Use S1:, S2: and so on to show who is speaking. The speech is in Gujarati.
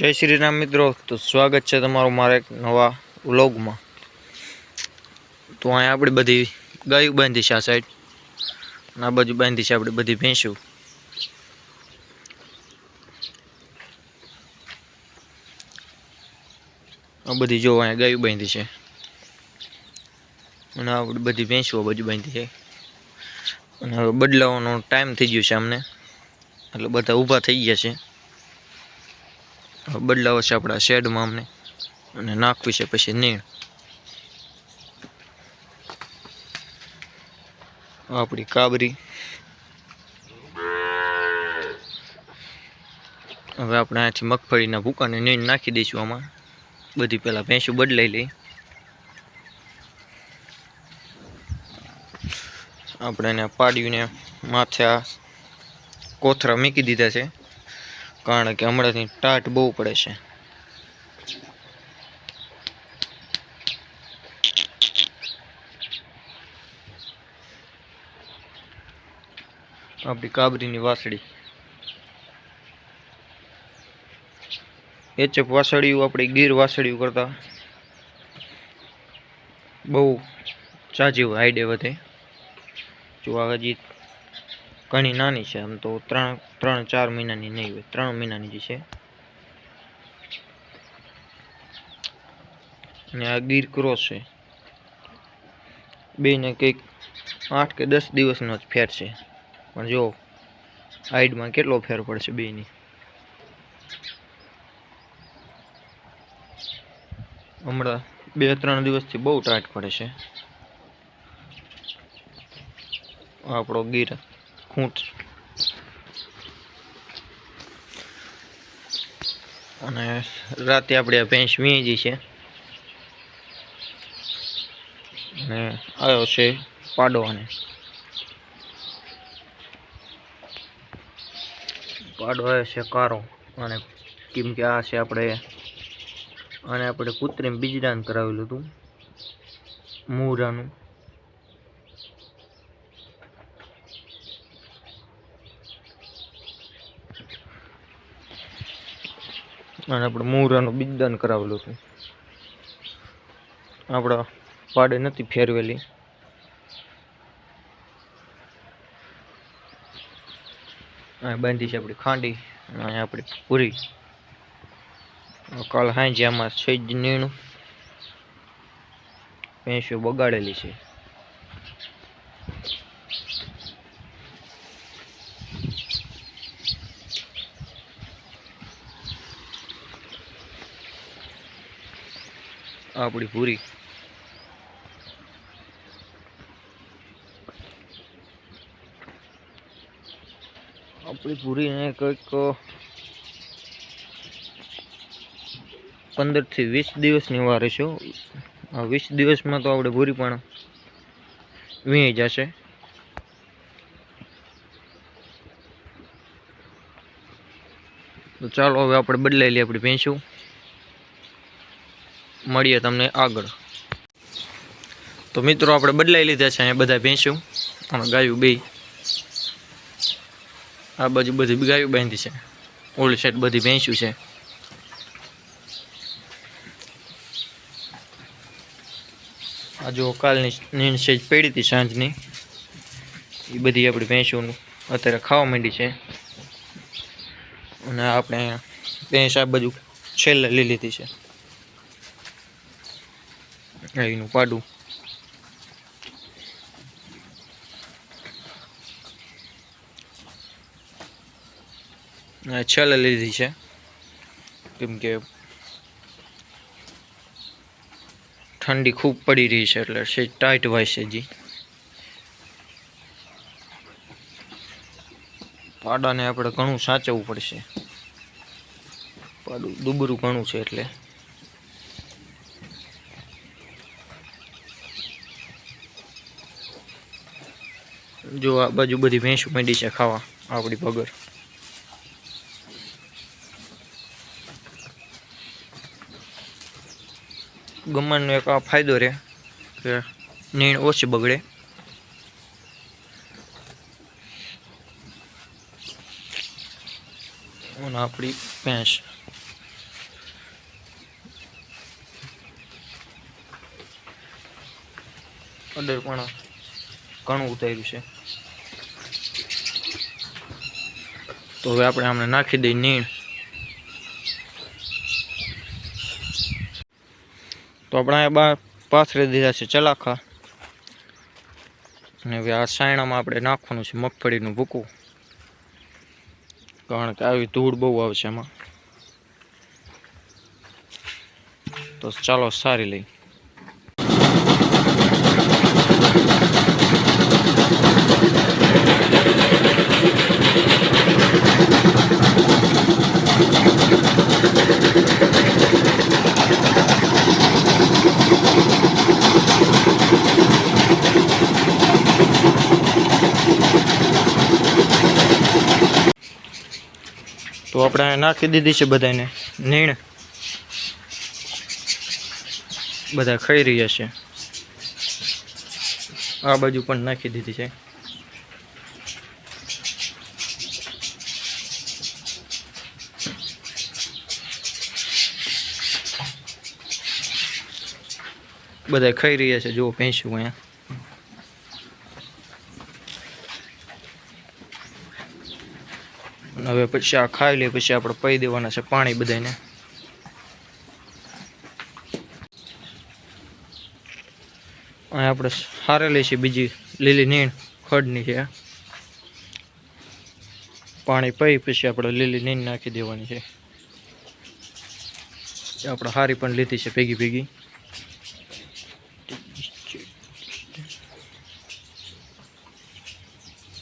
S1: જય શ્રી રામ મિત્રો. તો સ્વાગત છે તમારું મારા એક નવા વ્લોગમાં. તો અહીંયા આપણી બધી ગાયું બાંધી છે આ સાઈડ આ બાજુ બાંધી છે આપણી બધી ભેંસું. આ બધી જો અહીંયા ગાયું બાંધી છે. અને આપણી બધી ભેંસું આ બાજુ બાંધી છે. અને હવે બદલાવાનો ટાઈમ થઈ ગયો છે અમને. એટલે બધા ઊભા થઈ ગયા છે. બદલાવો છે આપણા શેડમાં અમને. અને નાખવી છે પછી નીણ. આપણી કાબરી. હવે આપણે અહીંથી મગફળીના ભૂકાને નીણ નાખી દઈશું આમાં. બધી પહેલાં ભેંસું બદલાઈ લઈ. આપણે એને પાડ્યુંને માથે આ કોથરા મૂકી દીધા છે. કારણ કે હમણાંથી ટાટ બહુ પડે છે. આપણી કાબરીની વાસળી. એચએફ વાસળીયું આપણી ગીર વાસળીયું કરતા બહુ ચાજી હાઈડે વધે જો આ હજી ઘણી નાની છે આમ તો ત્રણ ત્રણ, ચાર મહિનાની નહીં હોય, ત્રણ મહિનાની જે છે. અને આ ગીર ક્રોસ છે. બેને કંઈક આઠ કે દસ દિવસનો જ ફેર છે. પણ જો, હાઈટમાં કેટલો ફેર પડશે બેની? હમણાં બે, ત્રણ દિવસથી બહુ ટાઈટ પડે છે. આપણો ગીર ખૂંટ અને રાતે આપણે ભેંસ વીંજી છે. અને આવ્યો છે પાડવાને. પાડો આવ્યો છે કારો. અને કેમ કે આ છે આપણે અને આપણે કૃત્રિમ બીજદાન કરાવેલું હતું. મૂરાનું. અને આપણે મૂરાનું બીજદાન કરાવેલું હતું. આપણા પાડે નથી ફેરવેલી. બાંધી છે આપણી ખાંડી, અને આપણી પૂરી. કાલ હાંજે આમાં છે જ નીણું, ભેંસો બગાડેલી છે. આપણી પૂરી. આપણી પૂરીને કંઈક પંદરથી વીસ દિવસની વાર છે વીસ દિવસમાં તો આપણે પૂરી પણ વીણી જશે. તો ચાલો હવે આપણે બદલાઈ લઈએ આપણી ભેંસું. મળીએ તમને આગળ. તો મિત્રો, આપણે બદલાઈ લીધા છે, અહીંયા બધા ભેંસું. અને ગાયું બે. આ બાજુ બધી ગાયું બાંધી છે. ઓલ્ડ સેટ બધી ભેંસું છે. આ જો કાલની નીંદ સેજ પડી હતી સાંજની. એ બધી આપણી ભેંસોનું અત્યારે ખાવા માંડી છે. અને આપણે ભેંસ આ બાજુ છેલ્લે લઈ લીધી છે. એનું પાડું છેલ્લે લીધી છે કેમ કે ઠંડી ખૂબ પડી રહી છે, એટલે છે ટાઈટ હોય છે જી. પાડાને આપણે ઘણું સાચવવું પડશે. પાડું, દુબરું ઘણું છે એટલે. જો આ બાજુ બધી ભેંસ ઉમેરી છે ખાવા આપણી ભગર ગમનનો એક આ ફાયદો રહે કે નીણ ઓછી બગડે. અને આપણી ભેંસ. અડર પણ ઘણું ઉતાર્યું છે. તો હવે આપણે આમને નાખી દઈએ નીણ. તો આપણે અહીંયા બા પાથરી દીધા છે ચલાખા. અને હવે આ સાયણામાં આપણે નાખવાનું છે મગફળીનું ભૂકું. કારણ કે આવી ધૂળ બહુ આવશે એમાં. તો ચાલો સારી લઈ તો આપણે નાખી દીધી છે બધાને નીણ. બધા ખાઈ રહ્યા છે. આ બાજુ પણ નાખી દીધી છે. બધા ખાઈ રહ્યા છે. જુઓ, ભેંસું અહીંયા. હવે પછી આ ખાઈ લઈએ, પછી આપણે પી દેવાના છે પાણી બધાને અહીં આપણે હારેલી છે બીજી લીલી નીણ, ખડની છે. પાણી પી પછી આપણે લીલી નીણ નાખી દેવાની છે. આપણે હારી પણ લીધી છે ભેગી ભેગી.